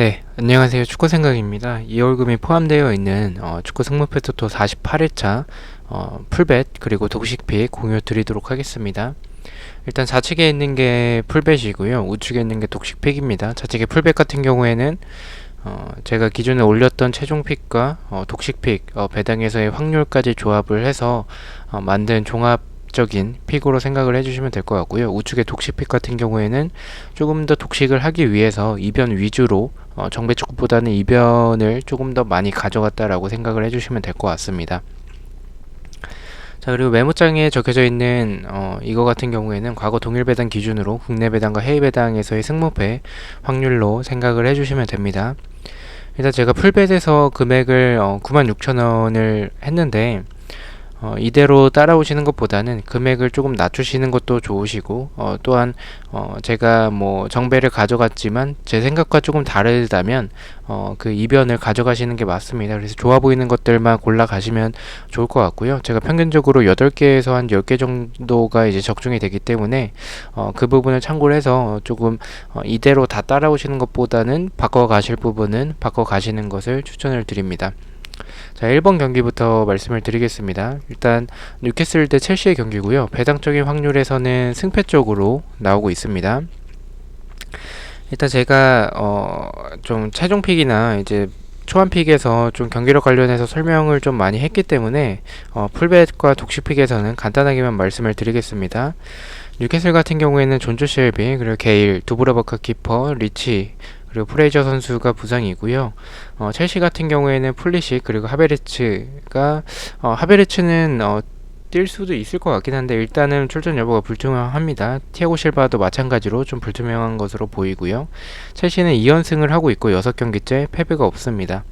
네, 안녕하세요. 축구 생각입니다. 2월금이 포함되어 있는 어, 축구 승무패 토토 48회차 어, 풀벳 그리고 독식픽 공유 드리도록 하겠습니다. 일단 좌측에 있는 게 풀벳이고요. 우측에 있는 게 독식픽입니다. 좌측에 풀벳 같은 경우에는 어, 제가 기존에 올렸던 최종픽과 어, 독식픽 어, 배당에서의 확률까지 조합을 해서 어, 만든 종합 적인 픽으로 생각을 해주시면 될 것 같고요. 우측의 독식 픽 같은 경우에는 조금 더 독식을 하기 위해서 이변 위주로 어, 정배축구보다는 이변을 조금 더 많이 가져갔다라고 생각을 해주시면 될 것 같습니다. 자 그리고 메모장에 적혀져 있는 어, 이거 같은 경우에는 과거 동일 배당 기준으로 국내 배당과 해외 배당에서의 승무패 확률로 생각을 해주시면 됩니다. 일단 제가 풀벳에서 금액을 어, 96,000원을 했는데 어, 이대로 따라오시는 것보다는 금액을 조금 낮추시는 것도 좋으시고 어, 또한 어, 제가 뭐 정배를 가져갔지만 제 생각과 조금 다르다면 어, 그 이변을 가져가시는 게 맞습니다. 그래서 좋아 보이는 것들만 골라 가시면 좋을 것 같고요. 제가 평균적으로 8개에서 한 10개 정도가 이제 적중이 되기 때문에 어, 그 부분을 참고를 해서 조금 어, 이대로 다 따라오시는 것보다는 바꿔 가실 부분은 바꿔 가시는 것을 추천을 드립니다. 자, 1번 경기부터 말씀을 드리겠습니다. 일단 뉴캐슬 대 첼시의 경기고요. 배당적인 확률에서는 승패 쪽으로 나오고 있습니다. 일단 제가 어, 좀 최종 픽이나 이제 초반 픽에서 좀 경기력 관련해서 설명을 좀 많이 했기 때문에 어, 풀벳과 독식 픽에서는 간단하게만 말씀을 드리겠습니다. 뉴캐슬 같은 경우에는 존조 쉘비 그리고 게일, 두브라바카 키퍼, 리치 그리고 프레이저 선수가 부상이고요. 어, 첼시 같은 경우에는 플리식 그리고 하베르츠가 어, 하베르츠는 어, 뛸 수도 있을 것 같긴 한데 일단은 출전 여부가 불투명합니다. 티아고 실바도 마찬가지로 좀 불투명한 것으로 보이고요. 첼시는 2연승을 하고 있고 6경기째 패배가 없습니다.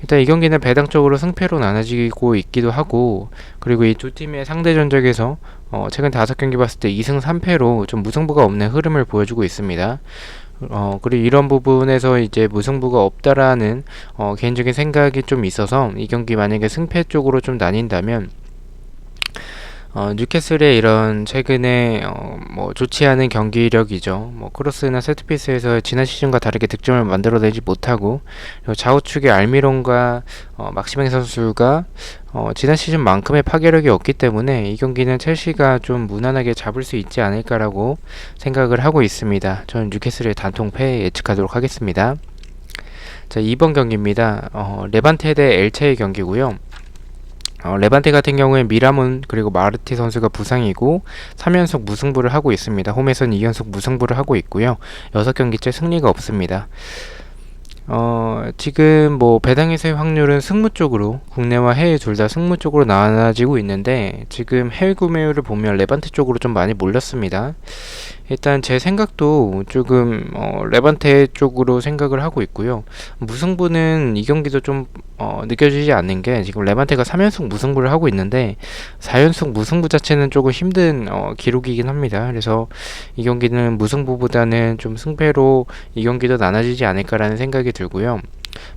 일단 이 경기는 배당적으로 승패로 나눠지고 있기도 하고 그리고 이 두 팀의 상대 전적에서 어, 최근 5경기 봤을 때 2승 3패로 좀 무승부가 없는 흐름을 보여주고 있습니다. 어, 그리고 이런 부분에서 이제 무승부가 없다라는 어, 개인적인 생각이 좀 있어서 이 경기 만약에 승패 쪽으로 좀 나뉜다면 어, 뉴캐슬의 이런 최근에 어, 뭐 좋지 않은 경기력이죠. 뭐 크로스나 세트피스에서 지난 시즌과 다르게 득점을 만들어내지 못하고 좌우측의 알미론과 어, 막시맹 선수가 어, 지난 시즌만큼의 파괴력이 없기 때문에 이 경기는 첼시가 좀 무난하게 잡을 수 있지 않을까라고 생각을 하고 있습니다. 저는 뉴캐슬의 단통 패 예측하도록 하겠습니다. 자, 2번 경기입니다. 어, 레반테 대 엘체의 경기고요. 어, 레반테 같은 경우에 미라문 그리고 마르티 선수가 부상이고 3연속 무승부를 하고 있습니다. 홈에서는 2연속 무승부를 하고 있고요. 6경기째 승리가 없습니다. 어, 지금 뭐 배당에서의 확률은 승무 쪽으로 국내와 해외 둘 다 승무 쪽으로 나눠지고 있는데 지금 해외 구매율을 보면 레반테 쪽으로 좀 많이 몰렸습니다. 일단 제 생각도 조금 어, 레반테 쪽으로 생각을 하고 있고요. 무승부는 이 경기도 좀 어, 느껴지지 않는 게 지금 레반테가 3연속 무승부를 하고 있는데 4연속 무승부 자체는 조금 힘든 어, 기록이긴 합니다. 그래서 이 경기는 무승부보다는 좀 승패로 이 경기도 나눠지지 않을까라는 생각이 들고요.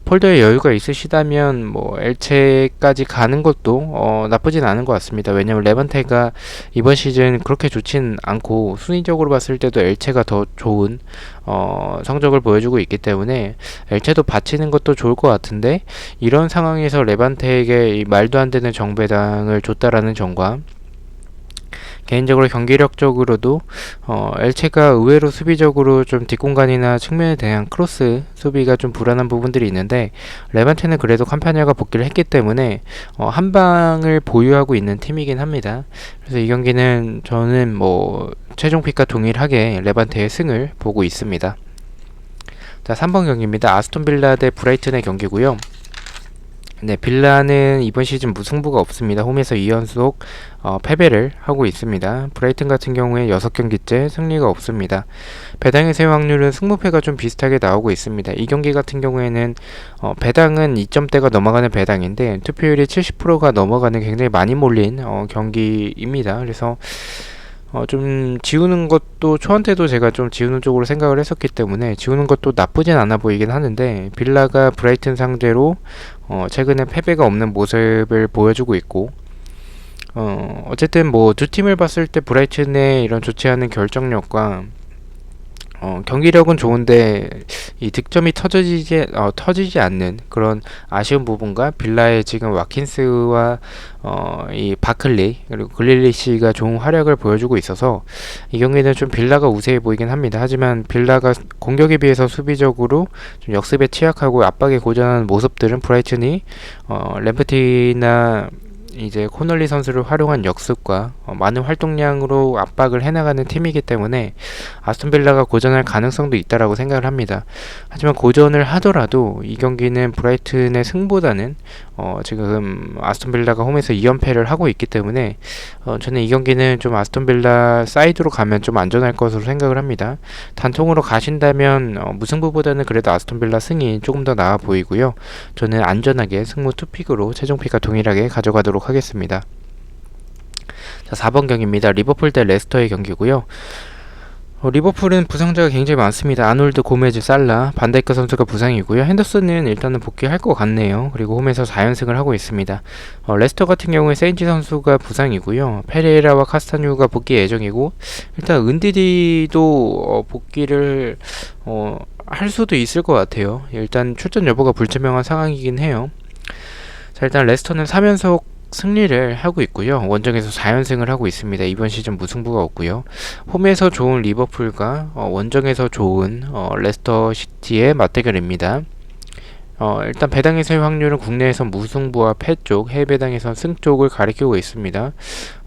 폴더에 여유가 있으시다면 뭐 엘체까지 가는 것도 어, 나쁘진 않은 것 같습니다. 왜냐면 레반테가 이번 시즌 그렇게 좋진 않고 순위적으로 봤을 때도 엘체가 더 좋은 어, 성적을 보여주고 있기 때문에 엘체도 바치는 것도 좋을 것 같은데 이런 상황에서 레반테에게 말도 안 되는 정배당을 줬다라는 점과 개인적으로 경기력적으로도 어, 엘체가 의외로 수비적으로 좀 뒷공간이나 측면에 대한 크로스 수비가 좀 불안한 부분들이 있는데 레반테는 그래도 캄파니아가 복귀를 했기 때문에 어, 한 방을 보유하고 있는 팀이긴 합니다. 그래서 이 경기는 저는 뭐 최종 픽과 동일하게 레반테의 승을 보고 있습니다. 자, 3번 경기입니다. 아스톤 빌라 대 브라이튼의 경기고요. 네, 빌라는 이번 시즌 무승부가 없습니다. 홈에서 2연속 어, 패배를 하고 있습니다. 브라이튼 같은 경우에 6경기째 승리가 없습니다. 배당의 세유 확률은 승무패가 좀 비슷하게 나오고 있습니다. 이 경기 같은 경우에는 어, 배당은 2점대가 넘어가는 배당인데 투표율이 70%가 넘어가는 굉장히 많이 몰린 어, 경기입니다. 그래서 어, 좀 지우는 것도 초한테도 제가 좀 지우는 쪽으로 생각을 했었기 때문에 지우는 것도 나쁘진 않아 보이긴 하는데 빌라가 브라이튼 상대로 어, 최근에 패배가 없는 모습을 보여주고 있고 어, 어쨌든 뭐 두 팀을 봤을 때 브라이튼의 이런 좋지 않은 결정력과 어, 경기력은 좋은데 이 득점이 터지지 어, 터지지 않는 그런 아쉬운 부분과 빌라의 지금 와킨스와 어, 이 바클리 그리고 글릴리시가 좋은 활약을 보여주고 있어서 이 경기는 좀 빌라가 우세해 보이긴 합니다. 하지만 빌라가 공격에 비해서 수비적으로 좀 역습에 취약하고 압박에 고전하는 모습들은 브라이튼이 어, 램프티나 이제 코널리 선수를 활용한 역습과 어, 많은 활동량으로 압박을 해나가는 팀이기 때문에 아스톤 빌라가 고전할 가능성도 있다라고 생각을 합니다. 하지만 고전을 하더라도 이 경기는 브라이튼의 승보다는 어, 지금 아스톤 빌라가 홈에서 2연패를 하고 있기 때문에 어, 저는 이 경기는 좀 아스톤 빌라 사이드로 가면 좀 안전할 것으로 생각을 합니다. 단통으로 가신다면 어, 무승부보다는 그래도 아스톤 빌라 승이 조금 더 나아 보이고요. 저는 안전하게 승무 투픽으로 최종 픽과 동일하게 가져가도록 하겠습니다. 자, 4번 경기입니다. 리버풀 대 레스터의 경기고요. 어, 리버풀은 부상자가 굉장히 많습니다. 아놀드, 고메즈, 살라, 반다이크 선수가 부상이고요. 핸더슨은 일단은 복귀할 것 같네요. 그리고 홈에서 4연승을 하고 있습니다. 어, 레스터 같은 경우에 세인지 선수가 부상이고요. 페레이라와 카스타뉴가 복귀 예정이고 일단 은디디도 어, 복귀를 어, 할 수도 있을 것 같아요. 일단 출전 여부가 불투명한 상황이긴 해요. 자 일단 레스터는 3연속 승리를 하고 있고요. 원정에서 4연승을 하고 있습니다. 이번 시즌 무승부가 없고요. 홈에서 좋은 리버풀과 어, 원정에서 좋은 어, 레스터 시티의 맞대결입니다. 어, 일단 배당에서의 확률은 국내에선 무승부와 패 쪽, 해외 배당에선 승 쪽을 가리키고 있습니다.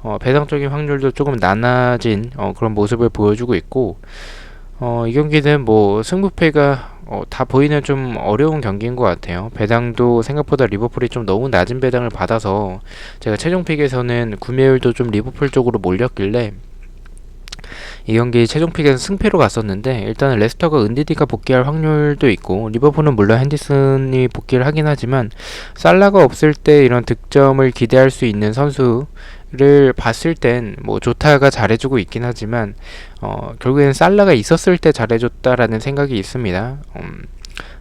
어, 배당적인 확률도 조금 낮아진 어, 그런 모습을 보여주고 있고 어, 이 경기는 뭐 승부패가 어, 다 보이는 좀 어려운 경기인 것 같아요. 배당도 생각보다 리버풀이 좀 너무 낮은 배당을 받아서 제가 최종픽에서는 구매율도 좀 리버풀 쪽으로 몰렸길래 이 경기 최종픽에서 승패로 갔었는데 일단은 레스터가 은디디가 복귀할 확률도 있고 리버풀은 물론 핸디슨이 복귀를 하긴 하지만 살라가 없을 때 이런 득점을 기대할 수 있는 선수 를 봤을 땐 뭐 조타가 잘해주고 있긴 하지만 어 결국에는 살라가 있었을 때 잘해줬다라는 생각이 있습니다. 음,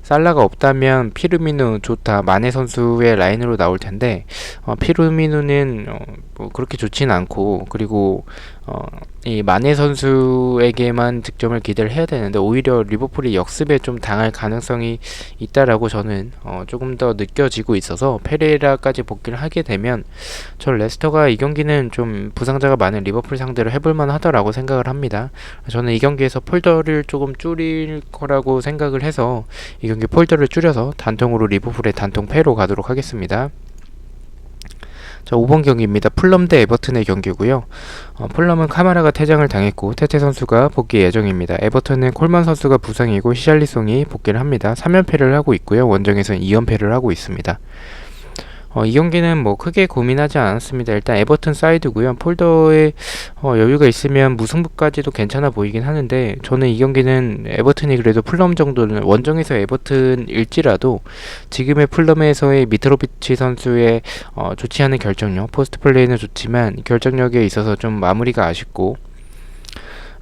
살라가 없다면 피르미누, 조타, 마네 선수의 라인으로 나올 텐데 어, 피르미누는 어, 뭐 그렇게 좋지는 않고 그리고 어, 이 마네 선수에게만 득점을 기대를 해야 되는데 오히려 리버풀이 역습에 좀 당할 가능성이 있다라고 저는 어, 조금 더 느껴지고 있어서 페레이라까지 복귀를 하게 되면 저 레스터가 이 경기는 좀 부상자가 많은 리버풀 상대로 해볼만 하다라고 생각을 합니다. 저는 이 경기에서 폴더를 조금 줄일 거라고 생각을 해서 이 경기 폴더를 줄여서 단통으로 리버풀의 단통 패로 가도록 하겠습니다. 자, 5번 경기입니다. 풀럼 대 에버튼의 경기고요. 어, 풀럼은 카마라가 퇴장을 당했고 테테 선수가 복귀 예정입니다. 에버튼은 콜만 선수가 부상이고 시샬리송이 복귀를 합니다. 3연패를 하고 있고요. 원정에서는 2연패를 하고 있습니다. 어, 이 경기는 뭐 크게 고민하지 않았습니다. 일단 에버튼 사이드고요. 폴더에 어, 여유가 있으면 무승부까지도 괜찮아 보이긴 하는데 저는 이 경기는 에버튼이 그래도 풀럼 정도는 원정에서 에버튼일지라도 지금의 풀럼에서의 미트로비치 선수의 어, 좋지 않은 결정력, 포스트 플레이는 좋지만 결정력에 있어서 좀 마무리가 아쉽고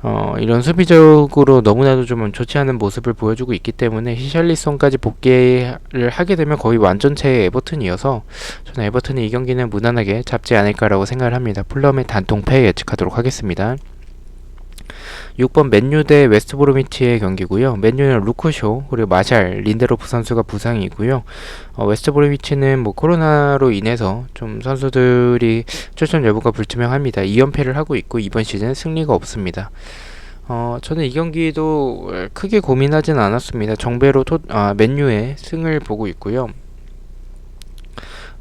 어, 이런 수비적으로 너무나도 좀 좋지 않은 모습을 보여주고 있기 때문에 히샬리송까지 복귀를 하게 되면 거의 완전체의 에버튼이어서 저는 에버튼이 이 경기는 무난하게 잡지 않을까라고 생각을 합니다. 풀럼의 단통패 예측하도록 하겠습니다. 6번 맨유 대 웨스트브로미치의 경기고요. 맨유는 루크쇼 그리고 마샬, 린데로프 선수가 부상이고요. 어, 웨스트브로미치는 뭐 코로나로 인해서 좀 선수들이 출전 여부가 불투명합니다. 2연패를 하고 있고 이번 시즌 승리가 없습니다. 어, 저는 이 경기도 크게 고민하진 않았습니다. 정배로 토, 아, 맨유의 승을 보고 있고요.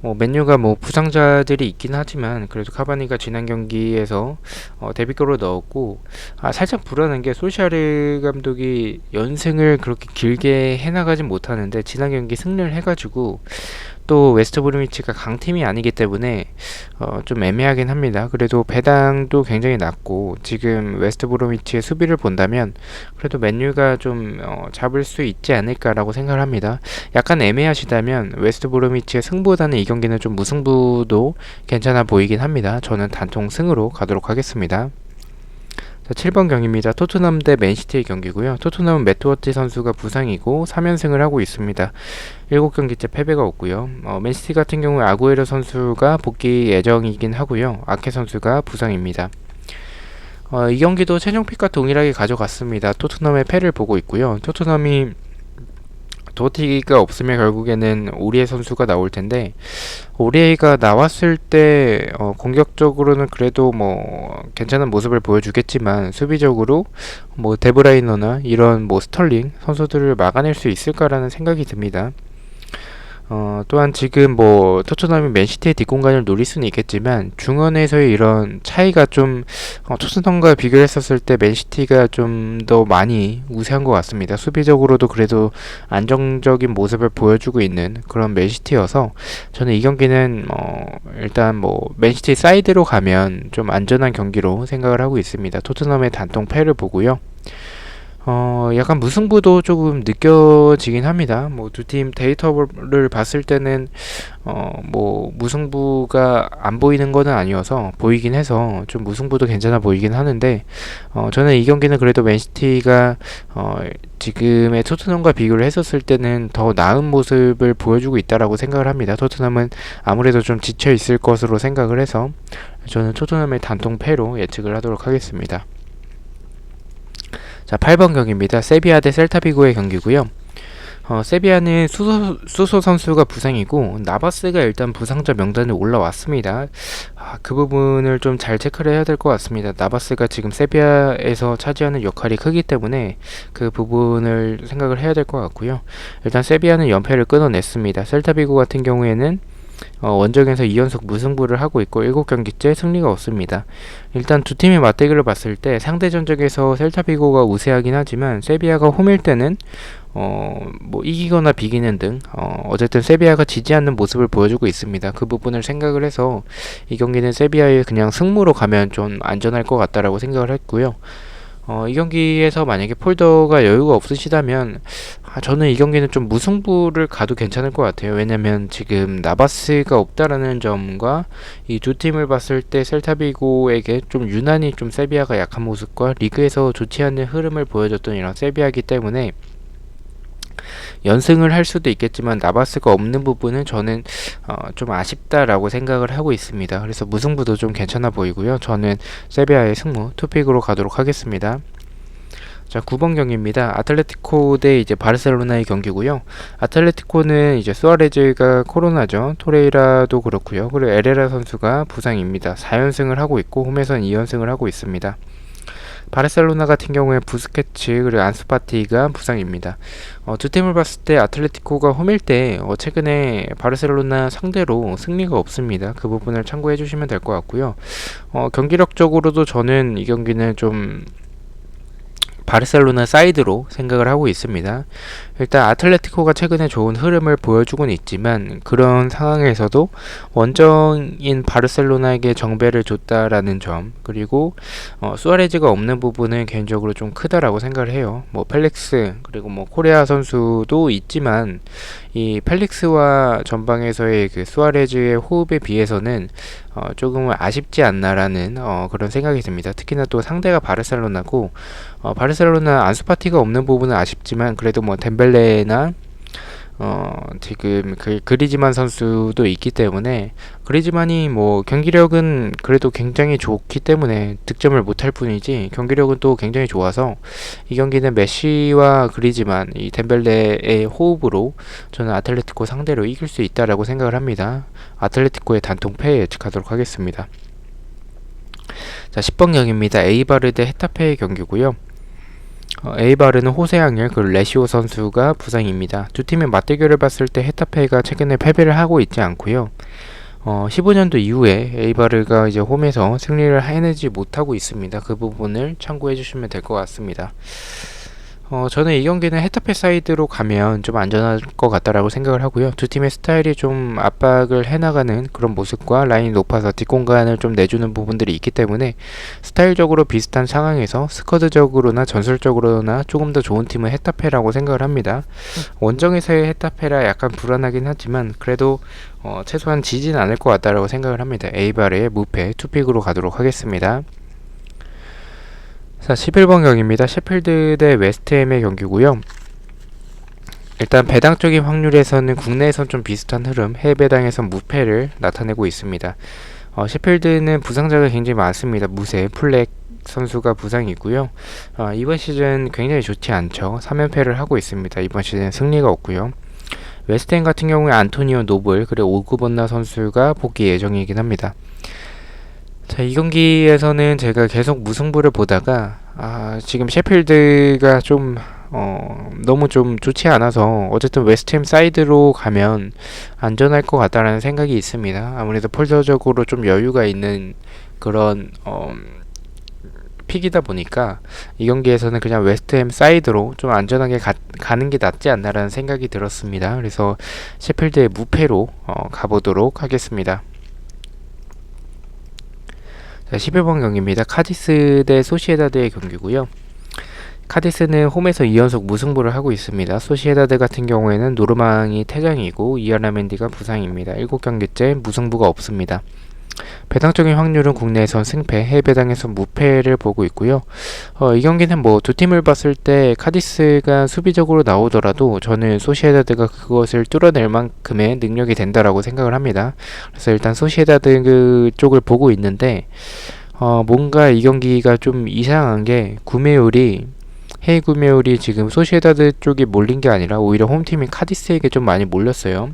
뭐 맨유가 뭐 부상자들이 있긴 하지만 그래도 카바니가 지난 경기에서 어, 데뷔골을 넣었고 아, 살짝 불안한 게 솔샤르 감독이 연승을 그렇게 길게 해나가진 못하는데 지난 경기 승리를 해가지고 또 웨스트 브루미치가 강팀이 아니기 때문에 어, 좀 애매하긴 합니다. 그래도 배당도 굉장히 낮고 지금 웨스트 브루미치의 수비를 본다면 그래도 맨유가 좀 어, 잡을 수 있지 않을까라고 생각을 합니다. 약간 애매하시다면 웨스트 브루미치의 승보다는 이 경기는 좀 무승부도 괜찮아 보이긴 합니다. 저는 단통 승으로 가도록 하겠습니다. 자, 7번 경기입니다. 토트넘 대 맨시티의 경기고요. 토트넘은 매트워치 선수가 부상이고 3연승을 하고 있습니다. 7경기째 패배가 없고요. 어, 맨시티 같은 경우에 아구에로 선수가 복귀 예정이긴 하고요. 아케 선수가 부상입니다. 어, 이 경기도 최종 픽과 동일하게 가져갔습니다. 토트넘의 패를 보고 있고요. 토트넘이 도티가 없으면 결국에는 오리에 선수가 나올 텐데 오리에가 나왔을 때 어, 공격적으로는 그래도 뭐 괜찮은 모습을 보여주겠지만 수비적으로 뭐 데브라이너나 이런 뭐 스털링 선수들을 막아낼 수 있을까라는 생각이 듭니다. 어, 또한 지금 뭐 토트넘이 맨시티의 뒷공간을 노릴 수는 있겠지만 중원에서의 이런 차이가 좀 어, 토트넘과 비교했었을 때 맨시티가 좀 더 많이 우세한 것 같습니다. 수비적으로도 그래도 안정적인 모습을 보여주고 있는 그런 맨시티여서 저는 이 경기는 어, 일단 뭐 맨시티 사이드로 가면 좀 안전한 경기로 생각을 하고 있습니다. 토트넘의 단통 패를 보고요. 어, 약간 무승부도 조금 느껴지긴 합니다. 뭐 두 팀 데이터를 봤을 때는 어, 뭐 무승부가 안 보이는 거는 아니어서 보이긴 해서 좀 무승부도 괜찮아 보이긴 하는데 어, 저는 이 경기는 그래도 맨시티가 어, 지금의 토트넘과 비교를 했었을 때는 더 나은 모습을 보여주고 있다라고 생각을 합니다. 토트넘은 아무래도 좀 지쳐 있을 것으로 생각을 해서 저는 토트넘의 단통 패로 예측을 하도록 하겠습니다. 자, 8번 경기입니다. 세비야 대 셀타비고의 경기고요. 어, 세비야는 수소, 수소 선수가 부상이고 나바스가 일단 부상자 명단에 올라왔습니다. 아, 그 부분을 좀 잘 체크를 해야 될 것 같습니다. 나바스가 지금 세비야에서 차지하는 역할이 크기 때문에 그 부분을 생각을 해야 될 것 같고요. 일단 세비야는 연패를 끊어냈습니다. 셀타비고 같은 경우에는 어, 원정에서 2연속 무승부를 하고 있고 7경기째 승리가 없습니다. 일단 두 팀의 맞대결을 봤을 때 상대 전적에서 셀타비고가 우세하긴 하지만 세비야가 홈일 때는 어, 뭐 이기거나 비기는 등 어, 어쨌든 세비야가 지지 않는 모습을 보여주고 있습니다. 그 부분을 생각을 해서 이 경기는 세비야의 그냥 승무로 가면 좀 안전할 것 같다라고 생각을 했고요. 어, 이 경기에서 만약에 폴더가 여유가 없으시다면 아, 저는 이 경기는 좀 무승부를 가도 괜찮을 것 같아요. 왜냐면 지금 나바스가 없다라는 점과 이 두 팀을 봤을 때 셀타비고에게 좀 유난히 좀 세비야가 약한 모습과 리그에서 좋지 않은 흐름을 보여줬던 이런 세비야기 때문에 연승을 할 수도 있겠지만 나바스가 없는 부분은 저는 어, 좀 아쉽다라고 생각을 하고 있습니다. 그래서 무승부도 좀 괜찮아 보이고요. 저는 세비야의 승무 투픽으로 가도록 하겠습니다. 자, 9번 경기입니다. 아틀레티코 대 이제 바르셀로나의 경기고요. 아틀레티코는 이제 수아레즈가 코로나죠. 토레이라도 그렇고요. 그리고 에레라 선수가 부상입니다. 4연승을 하고 있고 홈에선 2연승을 하고 있습니다. 바르셀로나 같은 경우에 부스케츠 그리고 안스파티가 부상입니다. 어, 두 팀을 봤을 때 아틀레티코가 홈일 때 어, 최근에 바르셀로나 상대로 승리가 없습니다. 그 부분을 참고해 주시면 될 것 같고요. 어, 경기력적으로도 저는 이 경기는 좀 바르셀로나 사이드로 생각을 하고 있습니다. 일단 아틀레티코가 최근에 좋은 흐름을 보여주곤 있지만 그런 상황에서도 원정인 바르셀로나에게 정배를 줬다라는 점 그리고 어, 수아레즈가 없는 부분은 개인적으로 좀 크다라고 생각을 해요. 뭐 펠릭스 그리고 뭐 코레아 선수도 있지만 이 펠릭스와 전방에서의 그 수아레즈의 호흡에 비해서는 어, 조금은 아쉽지 않나라는 어, 그런 생각이 듭니다. 특히나 또 상대가 바르셀로나고 어, 바르셀로나 안수파티가 없는 부분은 아쉽지만 그래도 뭐 덴벨 레나 어, 지금 그 그리즈만 선수도 있기 때문에 그리즈만이 뭐 경기력은 그래도 굉장히 좋기 때문에 득점을 못할 뿐이지 경기력은 또 굉장히 좋아서 이 경기는 메시와 그리즈만 이 덴벨레의 호흡으로 저는 아틀레티코 상대로 이길 수 있다라고 생각을 합니다. 아틀레티코의 단통 패 예측하도록 하겠습니다. 자, 10번 경기입니다. 에이바르 대 헤타페의 경기고요. 어, 에이바르는 호세앙일 그리고 레시오 선수가 부상입니다. 두 팀의 맞대결을 봤을 때 헤타페가 최근에 패배를 하고 있지 않고요. 어, 15년도 이후에 에이바르가 이제 홈에서 승리를 해내지 못하고 있습니다. 그 부분을 참고해 주시면 될 것 같습니다. 어, 저는 이 경기는 헤타페 사이드로 가면 좀 안전할 것 같다라고 생각을 하고요. 두 팀의 스타일이 좀 압박을 해나가는 그런 모습과 라인이 높아서 뒷공간을 좀 내주는 부분들이 있기 때문에 스타일적으로 비슷한 상황에서 스쿼드적으로나 전술적으로나 조금 더 좋은 팀은 헤타페라고 생각을 합니다. 원정에서의 헤타페라 약간 불안하긴 하지만 그래도 어, 최소한 지진 않을 것 같다라고 생각을 합니다. 에이바르의 무패 투픽으로 가도록 하겠습니다. 자, 11번 경기입니다. 셰필드 대 웨스트햄의 경기고요. 일단 배당적인 확률에서는 국내에선 좀 비슷한 흐름, 해외 배당에선 무패를 나타내고 있습니다. 어, 셰필드는 부상자가 굉장히 많습니다. 무세, 플렉, 선수가 부상이고요. 어, 이번 시즌 굉장히 좋지 않죠. 3연패를 하고 있습니다. 이번 시즌 승리가 없고요. 웨스트햄 같은 경우에 안토니오 노블 그리고 오구번나 선수가 복귀 예정이긴 합니다. 자, 이 경기에서는 제가 계속 무승부를 보다가 아, 지금 셰필드가 좀 어, 너무 좀 좋지 않아서 어쨌든 웨스트햄 사이드로 가면 안전할 것 같다라는 생각이 있습니다. 아무래도 폴더적으로 좀 여유가 있는 그런 어, 픽이다 보니까 이 경기에서는 그냥 웨스트햄 사이드로 좀 안전하게 가, 가는 게 낫지 않나라는 생각이 들었습니다. 그래서 셰필드의 무패로 어, 가보도록 하겠습니다. 자, 11번 경기입니다. 카디스 대 소시에다드의 경기고요. 카디스는 홈에서 2연속 무승부를 하고 있습니다. 소시에다드 같은 경우에는 노르망이 퇴장이고 이아라멘디가 부상입니다. 7경기째 무승부가 없습니다. 배당적인 확률은 국내에선 승패, 해외 배당에선 무패를 보고 있고요. 어, 이 경기는 뭐 두 팀을 봤을 때 카디스가 수비적으로 나오더라도 저는 소시에다드가 그것을 뚫어낼 만큼의 능력이 된다라고 생각을 합니다. 그래서 일단 소시에다드 그 쪽을 보고 있는데 어, 뭔가 이 경기가 좀 이상한 게 구매율이 해외 구매율이 지금 소시에다드 쪽이 몰린 게 아니라 오히려 홈팀인 카디스에게 좀 많이 몰렸어요.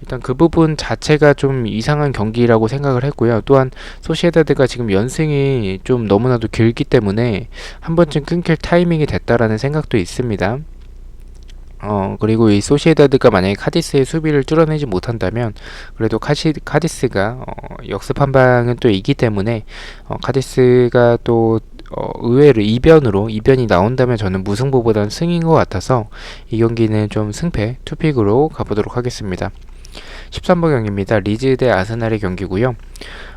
일단 그 부분 자체가 좀 이상한 경기라고 생각을 했고요. 또한 소시에다드가 지금 연승이 좀 너무나도 길기 때문에 한 번쯤 끊길 타이밍이 됐다라는 생각도 있습니다. 어, 그리고 이 소시에다드가 만약에 카디스의 수비를 뚫어내지 못한다면 그래도 카시, 카디스가 어, 역습 한 방은 또 있기 때문에 어, 카디스가 또 어, 의외로 이변으로 이변이 나온다면 저는 무승부보다는 승인 것 같아서 이 경기는 좀 승패 투픽으로 가보도록 하겠습니다. 13번 경기입니다. 리즈 대 아스날의 경기고요.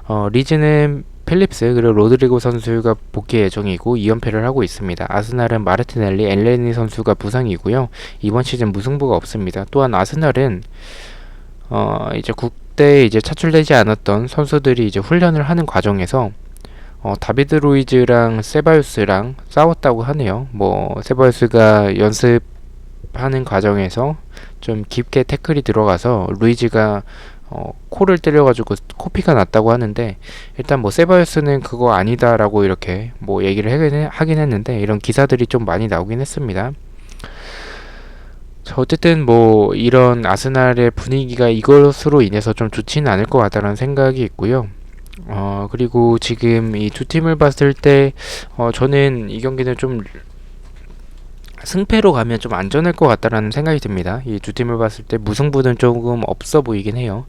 어, 리즈는 필립스 그리고 로드리고 선수가 복귀 예정이고 2연패를 하고 있습니다. 아스날은 마르티넬리, 엘레니 선수가 부상이고요. 이번 시즌 무승부가 없습니다. 또한 아스날은 어, 이제 국대에 이제 차출되지 않았던 선수들이 이제 훈련을 하는 과정에서 어, 다비드 루이즈랑 세바유스랑 싸웠다고 하네요. 뭐 세바유스가 연습하는 과정에서 좀 깊게 태클이 들어가서 루이즈가 어, 코를 때려가지고 코피가 났다고 하는데 일단 뭐 세바유스는 그거 아니다라고 이렇게 뭐 얘기를 하긴, 했는데 이런 기사들이 좀 많이 나오긴 했습니다. 자, 어쨌든 뭐 이런 아스날의 분위기가 이것으로 인해서 좀 좋지는 않을 것 같다는 생각이 있고요. 어, 그리고 지금 이 두 팀을 봤을 때, 어, 저는 이 경기는 좀 승패로 가면 좀 안전할 것 같다라는 생각이 듭니다. 이 두 팀을 봤을 때 무승부는 조금 없어 보이긴 해요.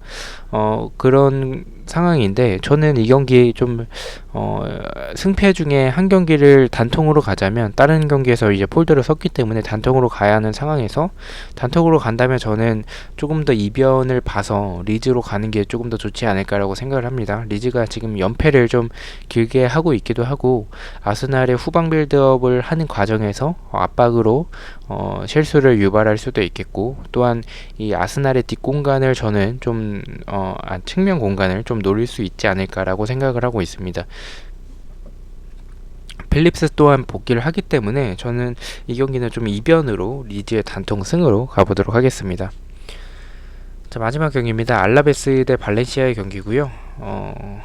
어, 그런 상황인데 저는 이 경기 좀 어, 승패 중에 한 경기를 단통으로 가자면 다른 경기에서 이제 폴더를 썼기 때문에 단통으로 가야 하는 상황에서 단통으로 간다면 저는 조금 더 이변을 봐서 리즈로 가는 게 조금 더 좋지 않을까라고 생각을 합니다. 리즈가 지금 연패를 좀 길게 하고 있기도 하고 아스날의 후방 빌드업을 하는 과정에서 압박으로 어, 실수를 유발할 수도 있겠고 또한 이 아스날의 뒷공간을 저는 좀 어, 아, 측면 공간을 좀 노릴 수 있지 않을까라고 생각을 하고 있습니다. 필립스 또한 복귀를 하기 때문에 저는 이 경기는 좀 이변으로 리즈의 단통 승으로 가보도록 하겠습니다. 자 마지막 경기입니다. 알라베스 대 발렌시아의 경기고요. 어,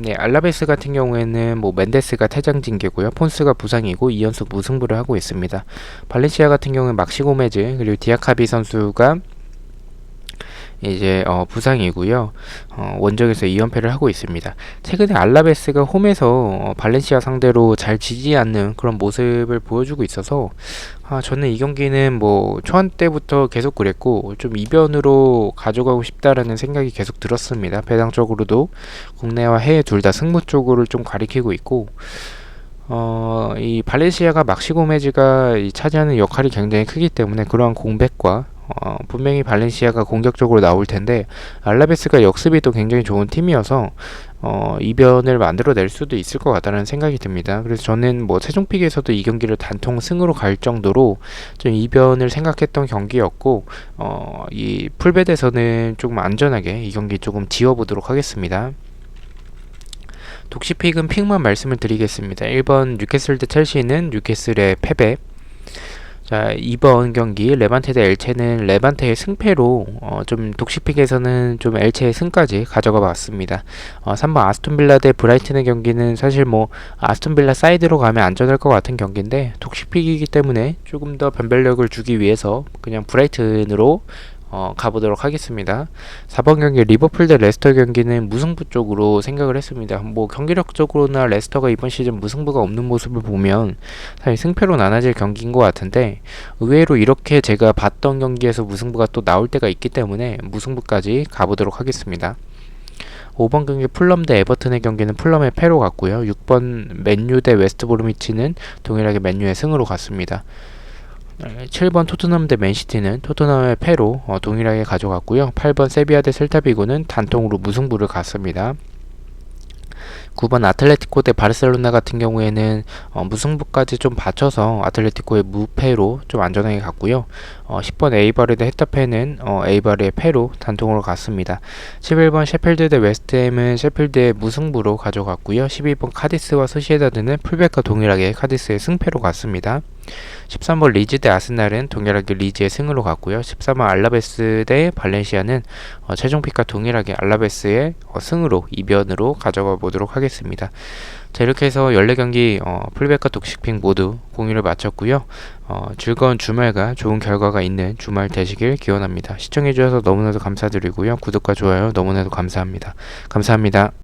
네, 알라베스 같은 경우에는 뭐 멘데스가 퇴장 징계고요. 폰스가 부상이고 2연속 무승부를 하고 있습니다. 발렌시아 같은 경우는 막시 고메즈 그리고 디아카비 선수가 이제 어, 부상이고요. 어, 원정에서 2연패를 하고 있습니다. 최근에 알라베스가 홈에서 어, 발렌시아 상대로 잘 지지 않는 그런 모습을 보여주고 있어서 아, 저는 이 경기는 뭐 초안 때부터 계속 그랬고 좀 이변으로 가져가고 싶다라는 생각이 계속 들었습니다. 배당적으로도 국내와 해외 둘 다 승부 쪽으로 좀 가리키고 있고 어, 이 발렌시아가 막시고메즈가 차지하는 역할이 굉장히 크기 때문에 그러한 공백과 어, 분명히 발렌시아가 공격적으로 나올 텐데 알라베스가 역습이 또 굉장히 좋은 팀이어서 어, 이변을 만들어낼 수도 있을 것 같다는 생각이 듭니다. 그래서 저는 뭐 최종픽에서도 이 경기를 단통 승으로 갈 정도로 좀 이변을 생각했던 경기였고 어, 이 풀벳에서는 조금 안전하게 이 경기 조금 지워보도록 하겠습니다. 독시픽은 픽만 말씀을 드리겠습니다. 1번 뉴캐슬 대 첼시는 뉴캐슬의 패배 자, 이번 경기 레반테 대 엘체는 레반테의 승패로 어, 좀 독식픽에서는 좀 엘체의 승까지 가져가 봤습니다. 어, 3번 아스톤빌라 대 브라이튼의 경기는 사실 뭐 아스톤빌라 사이드로 가면 안전할 것 같은 경기인데 독식픽이기 때문에 조금 더 변별력을 주기 위해서 그냥 브라이튼으로 어, 가보도록 하겠습니다. 4번 경기 리버풀 대 레스터 경기는 무승부 쪽으로 생각을 했습니다. 뭐 경기력적으로나 레스터가 이번 시즌 무승부가 없는 모습을 보면 사실 승패로 나눠질 경기인 것 같은데 의외로 이렇게 제가 봤던 경기에서 무승부가 또 나올 때가 있기 때문에 무승부까지 가보도록 하겠습니다. 5번 경기 풀럼 대 에버튼의 경기는 풀럼의 패로 갔고요. 6번 맨유 대 웨스트 브로미치는 동일하게 맨유의 승으로 갔습니다. 7번 토트넘 대 맨시티는 토트넘의 패로 어, 동일하게 가져갔고요. 8번 세비야 대 셀타비고는 단통으로 무승부를 갔습니다. 9번 아틀레티코 대 바르셀로나 같은 경우에는 어, 무승부까지 좀 받쳐서 아틀레티코의 무패로 좀 안전하게 갔고요. 어, 10번 에이바르 대 헤타페는 어, 에이바르의 패로 단통으로 갔습니다. 11번 셰필드 대 웨스트햄은 셰필드의 무승부로 가져갔고요. 12번 카디스와 소시에다드는 풀백과 동일하게 카디스의 승패로 갔습니다. 13번 리즈 대 아스날은 동일하게 리즈의 승으로 갔고요. 13번 알라베스 대 발렌시아는 어, 최종 픽과 동일하게 알라베스의 어, 승으로 이변으로 가져가 보도록 하겠습니다. 자 이렇게 해서 14경기 어, 풀백과 독식픽 모두 공유를 마쳤고요. 어, 즐거운 주말과 좋은 결과가 있는 주말 되시길 기원합니다. 시청해주셔서 너무나도 감사드리고요. 구독과 좋아요 너무나도 감사합니다. 감사합니다.